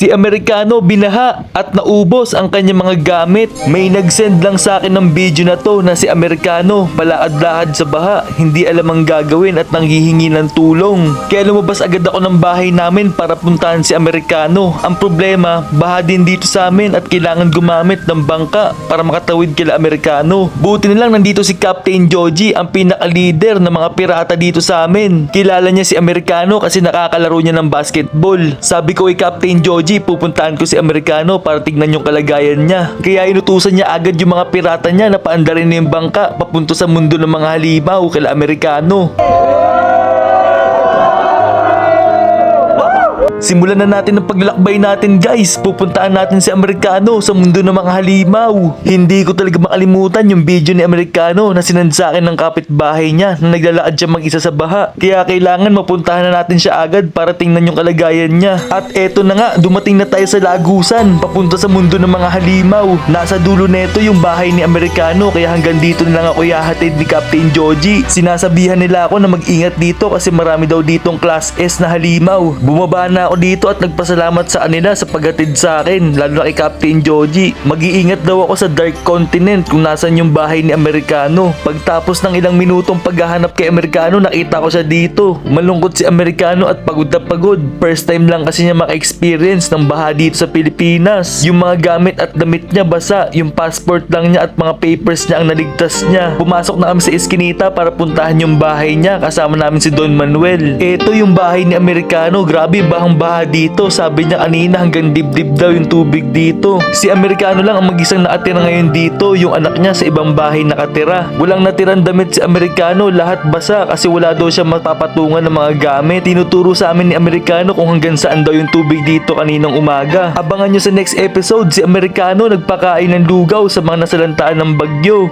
Si Amerikano binaha at naubos ang kanyang mga gamit. May nag-send lang sa akin ng video na to na si Amerikano palakad-lakad sa baha, hindi alam ang gagawin at nanghihingi ng tulong. Kaya lumabas agad ako ng bahay namin para puntahan si Amerikano. Ang problema, baha din dito sa amin at kailangan gumamit ng bangka para makatawid kila Amerikano. Buti na lang nandito si Captain Joji, ang pinaka-leader ng mga pirata dito sa amin. Kilala niya si Amerikano kasi nakakalaro niya ng basketball. Sabi ko kay Captain Joji, pupuntahan ko si Amerikano para tignan yung kalagayan niya. Kaya inutusan niya agad yung mga pirata niya na paandarin na yung bangka papunto sa mundo ng mga halimaw kila Amerikano. Simulan na natin ang paglakbay natin guys. Pupuntaan natin si Amerikano sa mundo ng mga halimaw. Hindi ko talaga makalimutan yung video ni Amerikano na sinend sa akin ng kapitbahay niya na naglalakad siya mag-isa sa baha. Kaya kailangan mapuntahan na natin siya agad para tingnan yung kalagayan niya. At eto na nga, dumating na tayo sa Lagusan, papunta sa mundo ng mga halimaw. Nasa dulo neto yung bahay ni Amerikano kaya hanggang dito na lang ako ihahatid ni Captain Joji. Sinasabihan nila ako na mag-ingat dito kasi marami daw ditong class S na halimaw. Bumaba na ako dito at nagpasalamat sa kanila sa paghatid sa akin, lalo na kay Captain Joji. Mag-iingat daw ako sa Dark Continent kung nasan yung bahay ni Amerikano. Pagtapos ng ilang minutong paghahanap kay Amerikano, nakita ko siya dito. Malungkot si Amerikano at pagod na pagod. First time lang kasi niya maka-experience ng baha dito sa Pilipinas. Yung mga gamit at damit niya basa, yung passport lang niya at mga papers niya ang naligtas niya. Pumasok na kami sa Eskinita para puntahan yung bahay niya kasama namin si Don Manuel. Ito yung bahay ni Amerikano, grabe bahang baha dito. Sabi niya kanina hanggang dibdib daw yung tubig dito. Si Amerikano lang ang mag-isang nakatira ngayon dito, yung anak niya sa ibang bahay nakatira. Walang natirang damit si Amerikano, lahat basa kasi wala daw siya mapapatungan ng mga gamit. Tinuturo sa amin ni Amerikano kung hanggang saan daw yung tubig dito kaninang umaga. Abangan nyo sa next episode, si Amerikano nagpakain ng lugaw sa mga nasalantaan ng bagyo.